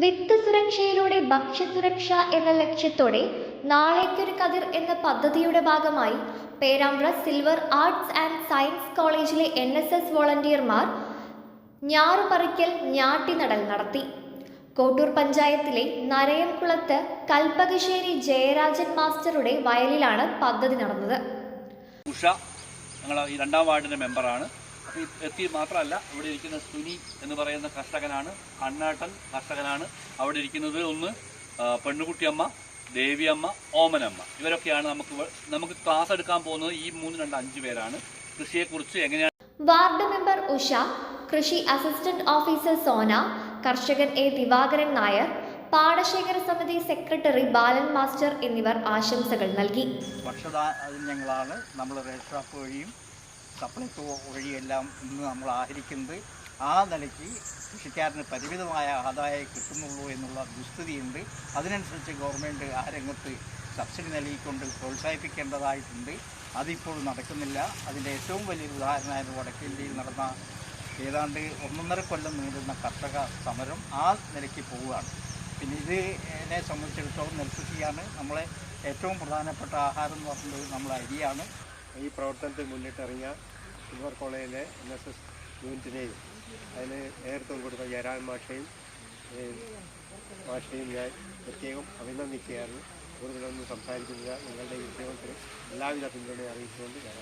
വിത്ത് സുരക്ഷയിലൂടെ ഭക്ഷ്യസുരക്ഷ എന്ന ലക്ഷ്യത്തോടെ നാളേക്കൊരു കതിർ എന്ന പദ്ധതിയുടെ ഭാഗമായി Perambra silver arts and science കോളേജിലെ എൻ എസ് എസ് വോളണ്ടിയർമാർ ഞാറുപറിക്കൽ ഞാട്ടിനടൽ നടത്തി. കോട്ടൂർ പഞ്ചായത്തിലെ നരയംകുളത്ത് കൽപ്പകശ്ശേരി ജയരാജൻ മാസ്റ്ററുടെ വയലിലാണ് പദ്ധതി നടന്നത്. ഉഷ ഞങ്ങൾ ഈ രണ്ടാം വാർഡിന്റെ മെമ്പറാണ്. അപ്പോൾ എത്തി മാത്രമല്ല ഇവിടെ ഇരിക്കുന്ന സുനി എന്ന് പറയുന്ന കർഷകനാണ് കണ്ണാട്ടൻ കർഷകനാണ്. അവിടെ ഇരിക്കുന്നത് ഒന്ന് പെണ്ണുകുട്ടിയമ്മ ദേവിയമ്മ ഓമനമ്മ. ഇവരൊക്കെയാണ് നമുക്ക് നമുക്ക് ക്ലാസ് എടുക്കാൻ പോകുന്നത് ഈ മൂന്ന് രണ്ട് അഞ്ച് പേരാണ്. കൃഷിയെക്കുറിച്ച് എങ്ങനെയാണ് വാർഡ് മെമ്പർ ഉഷ കൃഷി അസിസ്റ്റന്റ് ഓഫീസർ സോന കർഷകൻ എ ദിവാകരൻ നായർ പാടശേഖര സമിതി സെക്രട്ടറി ബാലൻ മാസ്റ്റർ എന്നിവർ ആശംസകൾ നൽകി. ഭക്ഷ്യധാന്യങ്ങളാണ് നമ്മൾ റേഷൻ ഷോപ്പ് വഴിയും സപ്ലൈകോ വഴിയെല്ലാം ഇന്ന് നമ്മൾ ആഹരിക്കുന്നത് ആ നിലയ്ക്ക് കൃഷിക്കാരന് പരിമിതമായ ആദായം കിട്ടുന്നുള്ളൂ എന്നുള്ള ദുസ്ഥിതിയുണ്ട്. അതിനനുസരിച്ച് ഗവൺമെന്റ് ആ രംഗത്ത് സബ്സിഡി നൽകിക്കൊണ്ട് പ്രോത്സാഹിപ്പിക്കേണ്ടതായിട്ടുണ്ട്. അതിപ്പോൾ നടക്കുന്നില്ല. അതിന്റെ ഏറ്റവും വലിയൊരു ഉദാഹരണമായിരുന്നു വടക്കേ ഇന്ത്യയിൽ നടന്ന ഏതാണ്ട് ഒന്നൊന്നര കൊല്ലം നീളുന്ന കർഷക സമരം ആ നിലയ്ക്ക് പോവുകയാണ്. പിന്നെ ഇതിനെ സംബന്ധിച്ചിടത്തോളം നെൽകൃഷിയാണ് നമ്മളെ ഏറ്റവും പ്രധാനപ്പെട്ട ആഹാരം എന്ന് പറയുന്നത് നമ്മളെ അരിയാണ്. ഈ പ്രവർത്തനത്തിൽ മുന്നിട്ടിറങ്ങിയ സിൽവർ കോളേജിലെ എൻ എസ് എസ് യൂണിറ്റിനെയും അതിന് നേതൃത്വം കൊടുത്ത ജയരാൻ മാഷയും മാഷയും ഞാൻ പ്രത്യേകം അഭിനന്ദിക്കുകയാണ് കൂടുതലൊന്നും സംസാരിക്കുന്നില്ല നിങ്ങളുടെ ഈ ഉദ്യോഗത്തിന് എല്ലാവിധ പിന്തുണയും അറിയിച്ചുകൊണ്ട് ഞാൻ.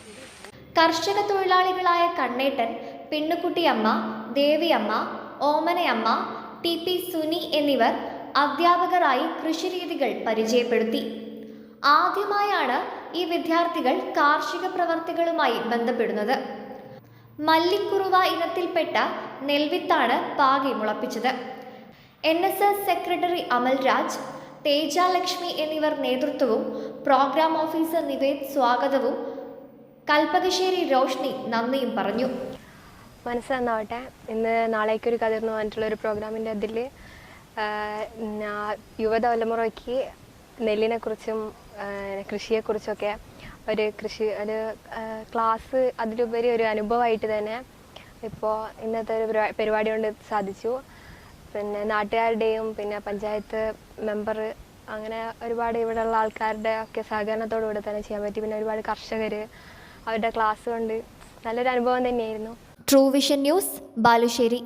കർഷക തൊഴിലാളികളായ കണ്ണേട്ടൻ പിണ്ണുക്കുട്ടിയമ്മ ദേവിയമ്മ ഓമനയമ്മ ടി പി സുനി എന്നിവർ അധ്യാപകരായി കൃഷിരീതികൾ പരിചയപ്പെടുത്തി ആദ്യമായാണ് ഈ വിദ്യാർത്ഥികൾ കാർഷിക പ്രവർത്തികളുമായി ബന്ധപ്പെടുന്നത്. മല്ലിക്കുറുവ ഇനത്തിൽപ്പെട്ട നെൽവിത്താണ് പാകി മുളപ്പിച്ചത്. N S S secretary Amalraj Thejalakshmi എന്നിവർ നേതൃത്വവും പ്രോഗ്രാം ഓഫീസർ നിവേദ് സ്വാഗതവും കൽപ്പകശ്ശേരി രോഷ്നി നന്ദിയും പറഞ്ഞു. മനസ്സ് നന്നാവട്ടെ. ഇന്ന് നാളേക്കൊരു കതിർന്ന് പറഞ്ഞിട്ടുള്ള ഒരു പ്രോഗ്രാമിന്റെ അതിൽ യുവതലമുറയ്ക്ക് നെല്ലിനെക്കുറിച്ചും കൃഷിയെക്കുറിച്ചൊക്കെ ഒരു കൃഷി ഒരു ക്ലാസ് അതിലുപരി ഒരു അനുഭവമായിട്ട് തന്നെ ഇപ്പോൾ ഇന്നത്തെ ഒരു പരിപാടി കൊണ്ട് സാധിച്ചു. പിന്നെ നാട്ടുകാരുടെയും പിന്നെ പഞ്ചായത്ത് മെമ്പർ അങ്ങനെ ഒരുപാട് ഇവിടെയുള്ള ആൾക്കാരുടെ ഒക്കെ സഹകരണത്തോടു കൂടി തന്നെ ചെയ്യാൻ പറ്റി. പിന്നെ ഒരുപാട് കർഷകർ അവരുടെ ക്ലാസ് കൊണ്ട് നല്ലൊരു അനുഭവം തന്നെയായിരുന്നു. True vision news Balussery.